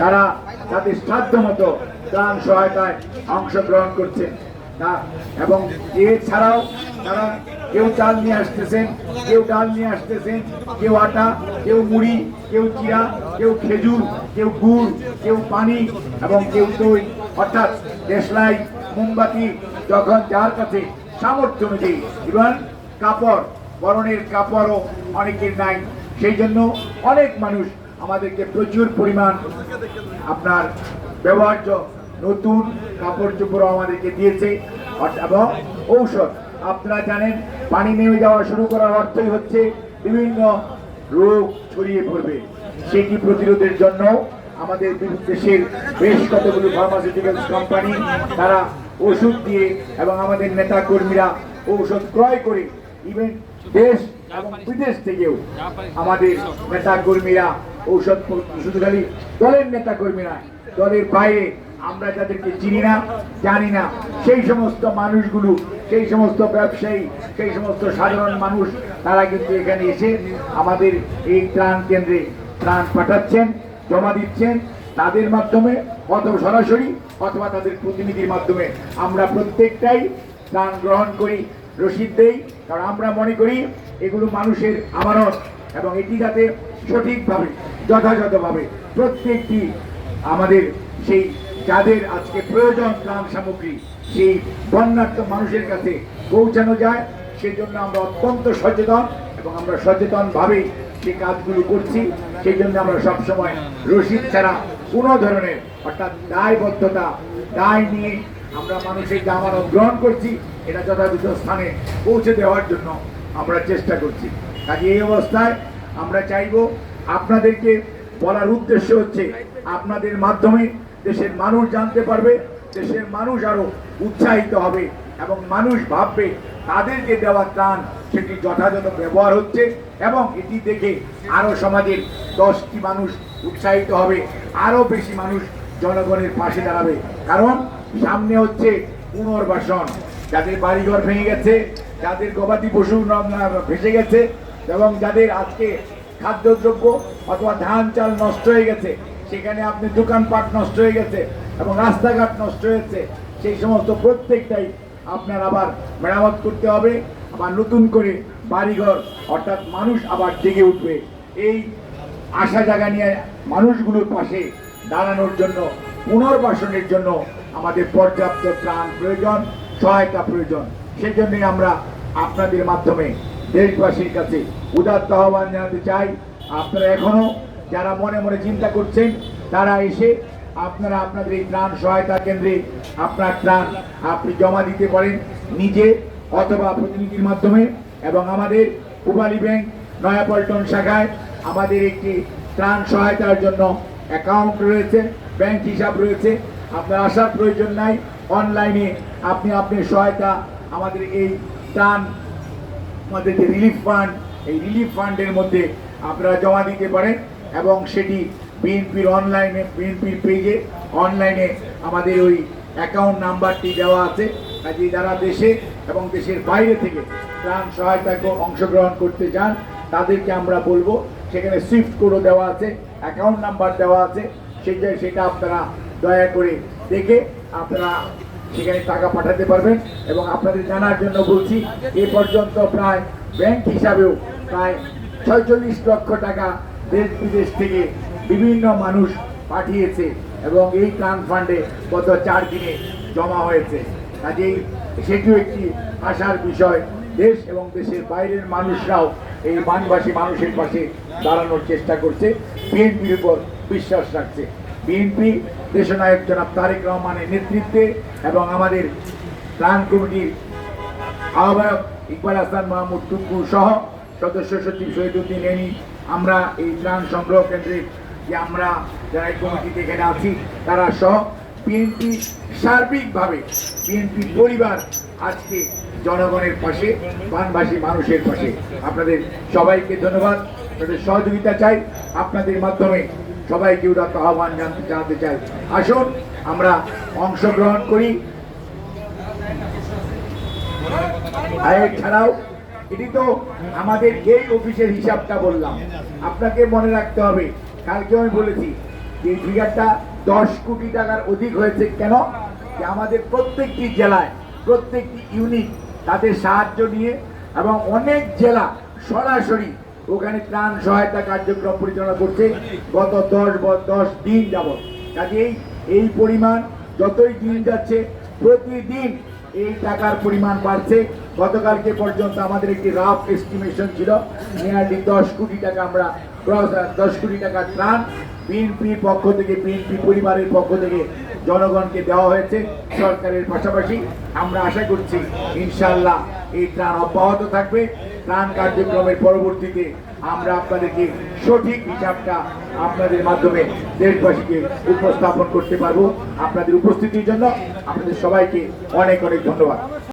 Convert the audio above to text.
তারা তাদের সাধ্য মতো ত্রাণ সহায়তায় অংশগ্রহণ করছেন এবং এছাড়াও তারা কেউ চাল নিয়ে আসতেছেন, কেউ ডাল নিয়ে আসতেছেন, কেউ আটা, কেউ মুড়ি, কেউ চিরা কেউ খেজুর, কেউ গুড়, কেউ পানি এবং কেউ দই। অর্থাৎ দেশলাই, মোমবাতি যখন যার কাছে সামর্থ্য অনুযায়ী, ইভেন কাপড়, বরণের কাপড়ও অনেকের নাই। সেই জন্য অনেক মানুষ আমাদেরকে প্রচুর পরিমাণ আপনার ব্যবহার্য নতুন কাপড় চোপড় আমাদেরকে দিয়েছে। এবং ঔষধ। আপনারা জানেন, পানি নেমে যাওয়া শুরু করার অর্থই হচ্ছে বিভিন্ন রোগ ছড়িয়ে পড়বে। সেটি প্রতিরোধের জন্য? আমাদের দেশের বেশ কতগুলো ফার্মাসিউটিক্যালস কোম্পানি তারা ওষুধ দিয়ে এবং আমাদের নেতা কর্মীরা ঔষধ ক্রয় করে ইভেন দেশ এবং বিদেশ থেকেও আমাদের নেতা কর্মীরা ঔষধ শুধু খালি দলের নেতা কর্মীরা দলের বাইরে আমরা যাদেরকে চিনি না জানি না সেই সমস্ত মানুষগুলো সেই সমস্ত ব্যবসায়ী সেই সমস্ত সাধারণ মানুষ তারা কিন্তু এখানে এসে আমাদের এই ত্রাণ কেন্দ্রে ত্রাণ পাঠাচ্ছেন জমা দিচ্ছেন। তাদের মাধ্যমে অথবা সরাসরি অথবা তাদের প্রতিনিধির মাধ্যমে আমরা প্রত্যেকটাই ত্রাণ গ্রহণ করি রসিদ দেই। কারণ আমরা মনে করি এগুলো মানুষের আমানত এবং এটি যাতে সঠিকভাবে, যথাযথভাবে প্রত্যেকটি আমাদের সেই যাদের আজকে প্রয়োজন ত্রাণ সামগ্রী, সেই বন্যার্থ মানুষের কাছে পৌঁছানো যায়, সেজন্য আমরা অত্যন্ত সচেতন এবং আমরা সচেতনভাবেই সেই কাজগুলো করছি। সেই জন্য আমরা সবসময় রসিদ ছাড়া কোনো ধরনের অর্থাৎ দায়বদ্ধতা দায় নিয়ে আমরা মানুষের যে আমানত গ্রহণ করছি, এটা যথাযথ স্থানে পৌঁছে দেওয়ার জন্য আমরা চেষ্টা করছি। কাজে এই অবস্থায় আমরা চাইব আপনাদেরকে বলার উদ্দেশ্য হচ্ছে, আপনাদের মাধ্যমে দেশের মানুষ জানতে পারবে, দেশের মানুষ আরও উৎসাহিত হবে এবং মানুষ ভাববে, তাদেরকে দেওয়া ত্রাণ সেটি যথাযথ ব্যবহার হচ্ছে এবং এটি দেখে আরও সমাজের দশটি মানুষ উৎসাহিত হবে, আরও বেশি মানুষ জনগণের পাশে দাঁড়াবে। কারণ সামনে হচ্ছে পুনর্বাসন যাদের বাড়িঘর ভেঙে গেছে, যাদের গবাদি পশু ভেসে গেছে, এবং যাদের আজকে খাদ্যদ্রব্য অথবা ধান, চাল নষ্ট হয়ে গেছে, সেখানে আপনি দোকানপাট নষ্ট হয়ে গেছে এবং রাস্তাঘাট নষ্ট হয়েছে, সেই সমস্ত প্রত্যেকটাই আপনার আবার মেরামত করতে হবে। আবার নতুন করে বাড়িঘর, অর্থাৎ মানুষ আবার জেগে উঠবে। এই আশা জায়গা নিয়ে মানুষগুলোর পাশে দাঁড়ানোর জন্য, পুনর্বাসনের জন্য আমাদের পর্যাপ্ত ত্রাণ প্রয়োজন, সহায়তা প্রয়োজন। সেই জন্যই আমরা আপনাদের মাধ্যমে দেশবাসীর কাছে উদাত্ত আহ্বান জানাতে চাই। আপনারা এখনও যারা মনে মনে চিন্তা করছেন, তারা এসে আপনারা আপনাদের এই ত্রাণ সহায়তা কেন্দ্রে আপনার ত্রাণ আপনি জমা দিতে পারেন নিজে অথবা প্রতিনিধির মাধ্যমে। এবং আমাদের পূবালী ব্যাংক, নয়াপল্টন শাখায় আমাদের একটি ত্রাণ সহায়তার জন্য অ্যাকাউন্ট রয়েছে, ব্যাংক হিসাব রয়েছে। আপনার আসার প্রয়োজন নাই। অনলাইনে আপনি আপনি সহায়তা, আমাদের এই ত্রাণ আমাদের যে রিলিফ ফান্ড এই রিলিফ ফান্ডের মধ্যে আপনারা জমা দিতে পারেন এবং সেটি বিএনপির অনলাইনে বিএনপির পেজে অনলাইনে আমাদের ওই অ্যাকাউন্ট নাম্বারটি দেওয়া আছে। কাজে যারা দেশে এবং দেশের বাইরে থেকে ত্রাণ সহায়তায় অংশগ্রহণ করতে চান, তাদেরকে আমরা বলব, সেখানে সুইফট কোডও দেওয়া আছে অ্যাকাউন্ট নাম্বার দেওয়া আছে, সেটা সেটা আপনারা দয়া করে দেখে আপনারা সেখানে টাকা পাঠাতে পারবেন এবং আপনাদের জানার জন্য বলছি, এ পর্যন্ত প্রায় ব্যাংক হিসাবেও প্রায় ছয়চল্লিশ লক্ষ টাকা দেশ বিদেশ থেকে বিভিন্ন মানুষ পাঠিয়েছে এবং এই ত্রাণ ফান্ডে গত চার দিনে জমা হয়েছে। কাজেই সেটিও একটি আশার বিষয়, দেশ এবং দেশের বাইরের মানুষরাও এই মানবাসী মানুষের পাশে দাঁড়ানোর চেষ্টা করছে বিএনপির উপর বিশ্বাস রাখছে। বিএনপি দেশনায়ক জনাব তারেক রহমানের নেতৃত্বে এবং আমাদের ত্রাণ কমিটির আহ্বায়ক ইকবাল হাসান মাহমুদ টুকু সহ সদস্য সচিব শহীদুদ্দিন এনি, আমরা এই ত্রাণ সংগ্রহ কেন্দ্রের যে আমরা যারা এই কমিটিতে এখানে আছি, তারা সহ বিএনপি সার্বিকভাবে বিএনপি পরিবার আজকে জনগণের পাশে বানবাসী মানুষের পাশে। আপনাদের সবাইকে ধন্যবাদ, আপনাদের সহযোগিতা চাই। আপনাদের মাধ্যমে সবাইকে উদাত্ত আহ্বান জানতে জানাতে চাই। আসুন, আমরা অংশগ্রহণ করি। এছাড়াও এটি তো আমাদের এই অফিসের হিসাবটা বললাম। আপনাকে মনে রাখতে হবে, কালকে আমি বলেছি এই ফিগারটা দশ কোটি টাকার অধিক হয়েছে কেন? যে আমাদের প্রত্যেকটি জেলায়, প্রত্যেকটি ইউনিট তাদের সাহায্য নিয়ে এবং অনেক জেলা সরাসরি ওখানে ত্রাণ সহায়তা কার্যক্রম পরিচালনা করছে। গত দশ দশ দিন যাবৎ। কাজেই এই পরিমাণ যতই দিন যাচ্ছে প্রতিদিন এই টাকার পরিমাণ বাড়ছে। গতকালকে পর্যন্ত আমাদের একটি রাফ এস্টিমেশন ছিল। নিয়ারলি দশ কোটি টাকা আমরা আহ, দশ কোটি টাকা ত্রাণ বিএনপির পক্ষ থেকে বিএনপি পরিবারের পক্ষ থেকে জনগণকে দেওয়া হয়েছে। সরকারের পাশাপাশি আমরা আশা করছি ইনশাল্লাহ এই ত্রাণ অব্যাহত থাকবে। ত্রাণ কার্যক্রমের পরবর্তীতে আমরা আপনাদেরকে সঠিক হিসাবটা আপনাদের মাধ্যমে দেশবাসীকে উপস্থাপন করতে পারব। আপনাদের উপস্থিতির জন্য আপনাদের সবাইকে অনেক অনেক ধন্যবাদ।